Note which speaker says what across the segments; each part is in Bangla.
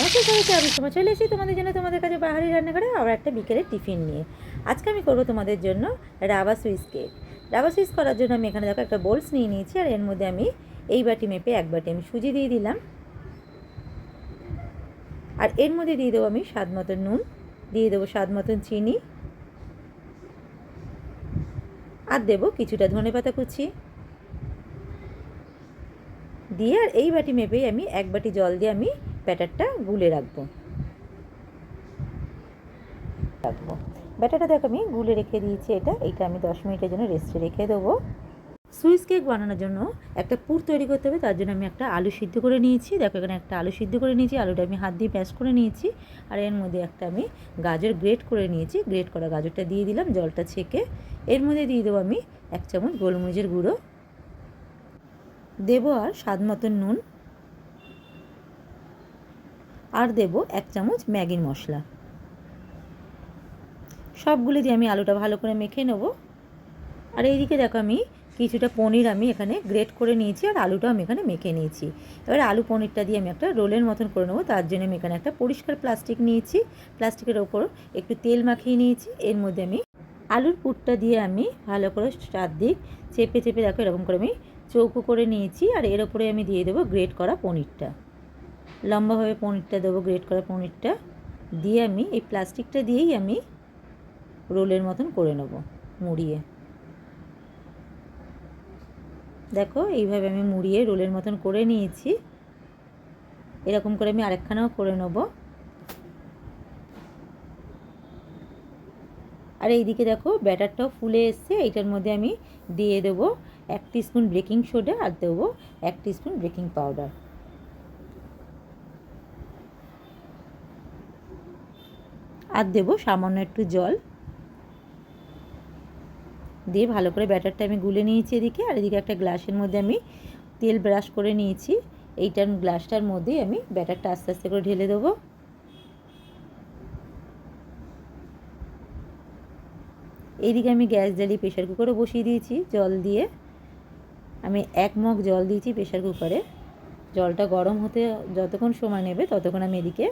Speaker 1: নমস্কার সবাইকে আমি সময় চলে এসেছি তোমাদের জন্য তোমাদের কাছে বাহারি রান্নাঘরে আবার একটা বিকেলের টিফিন নিয়ে। আজকে আমি করব তোমাদের জন্য rava Swiss cake. Rava Swiss করার জন্য আমি এখানে দেখো একটা বোলস নিয়ে নিয়েছি, আর এর মধ্যে আমি এই বাটি মেপে এক বাটি আমি সুজি দিয়ে দিলাম। আর এর মধ্যে দিয়ে দেবো আমি স্বাদ মতন নুন, দিয়ে দেবো স্বাদ মতন চিনি, আর দেবো কিছুটা ধনে পাতা কুচি। দিয়ে আর এই বাটি মেপেই আমি এক বাটি জল দিয়ে আমি ব্যাটারটা গুলে রাখব। রাখব। ব্যাটারটা দেখ আমি গুলে রেখে দিয়েছি এটা। এটা আমি দশ মিনিটের জন্য রেস্টে রেখে দেবো। সুইস কেক বানানোর জন্য একটা পুর তৈরি করতে হবে। তার জন্য আমি একটা আলু সিদ্ধ করে নিয়েছি। দেখো এখানে একটা আলু সিদ্ধ করে নিয়েছি। আলুটা আমি হাত দিয়ে প্যাচ করে নিয়েছি। আর এর মধ্যে একটা আমি গাজর গ্রেট করে নিয়েছি। গ্রেট করা গাজরটা দিয়ে দিলাম, জলটা ছেঁকে। এর মধ্যে দিয়ে দেবো আমি এক চামচ গোলমরিচের গুঁড়ো। দেবো আর স্বাদ মতন নুন। আর দেব এক চামচ ম্যাগির মশলা। সবগুলি দিয়ে আমি আলুটা ভালো করে মেখে নেব। আর এইদিকে দেখো আমি কিছুটা পনির আমি এখানে গ্রেট করে নিয়েছি আর আলুটাও আমি এখানে মেখে নিয়েছি। এবার আলু পনিরটা দিয়ে আমি একটা রোলের মতন করে নেব, তার জন্য আমি এখানে একটা পরিষ্কার প্লাস্টিক নিয়েছি। প্লাস্টিকের ওপর একটু তেল মাখিয়ে নিয়েছি, এর মধ্যে আমি আলুর পুরটা দিয়ে আমি ভালো করে চার চারদিক চেপে চেপে দেখো এরকম করে আমি চৌকো করে নিয়েছি। আর এর ওপরে আমি দিয়ে দেবো গ্রেট করা পনিরটা। লম্বাভাবে পনিরটা দেবো, গ্রেট করা পনিরটা। দিয়ে আমি, এই প্লাস্টিকটা দিয়েই আমি রোলের মতন করে নেব, মুড়িয়ে। দেখো, এইভাবে আমি মুড়িয়ে রোলের মতন করে নিয়েছি। এরকম করে আমি আরেকখানাও করে নেব। আর এইদিকে দেখো, ব্যাটারটাও ফুলে এসছে। এইটার মধ্যে আমি দিয়ে দেবো এক স্পুন বেকিং সোডা আর দেবো এক স্পুন বেকিং পাউডার। আর দেবো সামান্য একটু জল। দিয়ে ভালো করে ব্যাটারটা আমি গুলে নিয়েছি এদিকে, আর এদিকে একটা গ্লাসের মধ্যে আমি তেল ব্রাশ করে নিয়েছি। এইটার গ্লাসটার মধ্যেই আমি ব্যাটারটা আস্তে আস্তে করে ঢেলে দেবো। এইদিকে আমি গ্যাস জ্বালিয়ে প্রেশার কুকারও বসিয়ে দিয়েছি জল দিয়ে। আমি এক মগ জল দিয়েছি প্রেশার কুকারে। জলটা গরম হতে যতক্ষণ সময় নেবে ততক্ষণ আমি এদিকে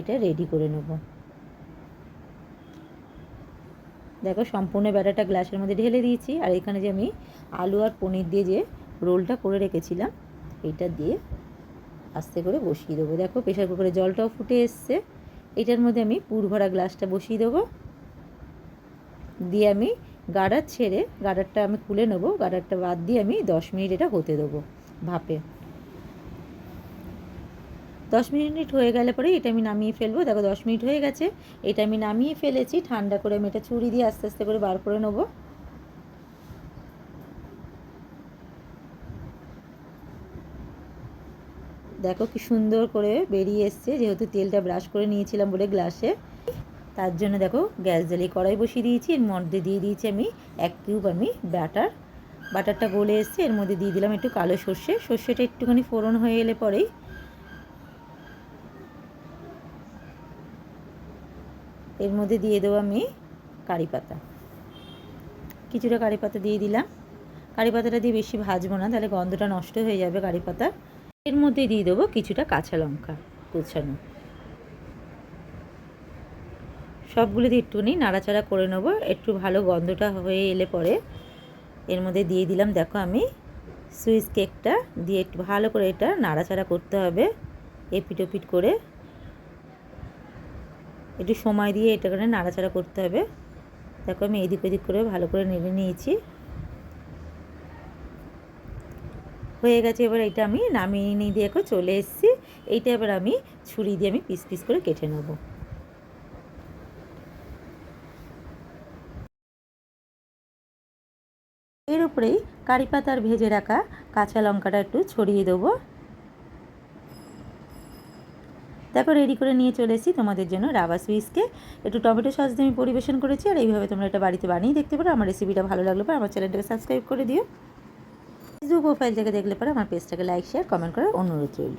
Speaker 1: এটা রেডি করে নেব। দেখো সম্পূর্ণ ব্যাটাটা গ্লাসের মধ্যে ঢেলে দিয়েছি। আর এখানে যে আমি আলু আর পনির দিয়ে যে রোলটা করে রেখেছিলাম এইটা দিয়ে আস্তে করে বসিয়ে দেবো। দেখো প্রেশার কুকারে জলটাও ফুটে এসছে। এটার মধ্যে আমি পুর ভরা গ্লাসটা বসিয়ে দেবো। দিয়ে আমি গাডার ছেড়ে, গাডারটা আমি খুলে নেব। গাডারটা বাদ দিয়ে আমি দশ মিনিট এটা হতে দেবো ভাপে। দশ মিনিট হয়ে গেলে পরে এটা আমি নামিয়ে ফেলব। দেখো দশ মিনিট হয়ে গেছে। এটা আমি নামিয়ে ফেলেছি, ঠান্ডা করে আমি এটা ছুরি দিয়ে আস্তে আস্তে করে বার করে নেব। দেখো কি সুন্দর করে বেরিয়ে এসছে, যেহেতু তেলটা ব্রাশ করে নিয়েছিলাম বলে গ্লাসে। তার জন্য দেখো গ্যাস জ্বালিয়ে কড়াই বসিয়ে দিয়েছি, এর মধ্যে দিয়ে দিয়েছি আমি এক কিউব আমি ব্যাটার। বাটারটা গলে এসছে, এর মধ্যে দিয়ে দিলাম একটু কালো সর্ষে। সর্ষেটা একটুখানি ফোড়ন হয়ে এলে পরেই এর মধ্যে দিয়ে দেবো আমি কারি পাতা। কিছুটা কারি পাতা দিয়ে দিলাম। কারি পাতাটা দিয়ে বেশি ভাজবো না, তাহলে গন্ধটা নষ্ট হয়ে যাবে কারি পাতা। এর মধ্যে দিয়ে দেবো কিছুটা কাঁচা লঙ্কা কুচানো। সবগুলো দিয়ে একটুখানি নাড়াচাড়া করে নেব, একটু ভালো গন্ধটা হয়ে এলে পরে এর মধ্যে দিয়ে দিলাম। দেখো আমি সুইচ কেকটা দিয়ে একটু ভালো করে এটা নাড়াচাড়া করতে হবে, এপিট ওপিট করে। একটু সময় দিয়ে এটাকে নাড়াচাড়া করতে হবে। দেখো আমি এদিক ওদিক করে ভালো করে নেড়ে নিয়েছি। হয়ে গেছে, এবার এটা আমি নামিয়ে নিয়ে দিয়ে চলে এসেছি। এইটা এবার আমি ছুরি দিয়ে আমি পিস পিস করে কেটে নেব। এর উপরেই কারি পাতার ভেজে রাখা কাঁচা লঙ্কাটা একটু ছড়িয়ে দেবো। দেখো রেডি করে নিয়ে চলে এসেছি তোমাদের জন্য রাবা সুইসকে একটু টমেটো সস দিয়ে আমি পরিবেশন করেছি আর এইভাবে তোমরা এটা বাড়িতে বানিয়ে দেখতে পারো। আমার রেসিপিটা ভালো লাগল পর আমার চ্যানেলটাকে সাবস্ক্রাইব করে দিও। ফেসবুক প্রোফাইল থেকে দেখলে পরে আমার পেজটাকে লাইক শেয়ার কমেন্ট করার অনুরোধ রইল।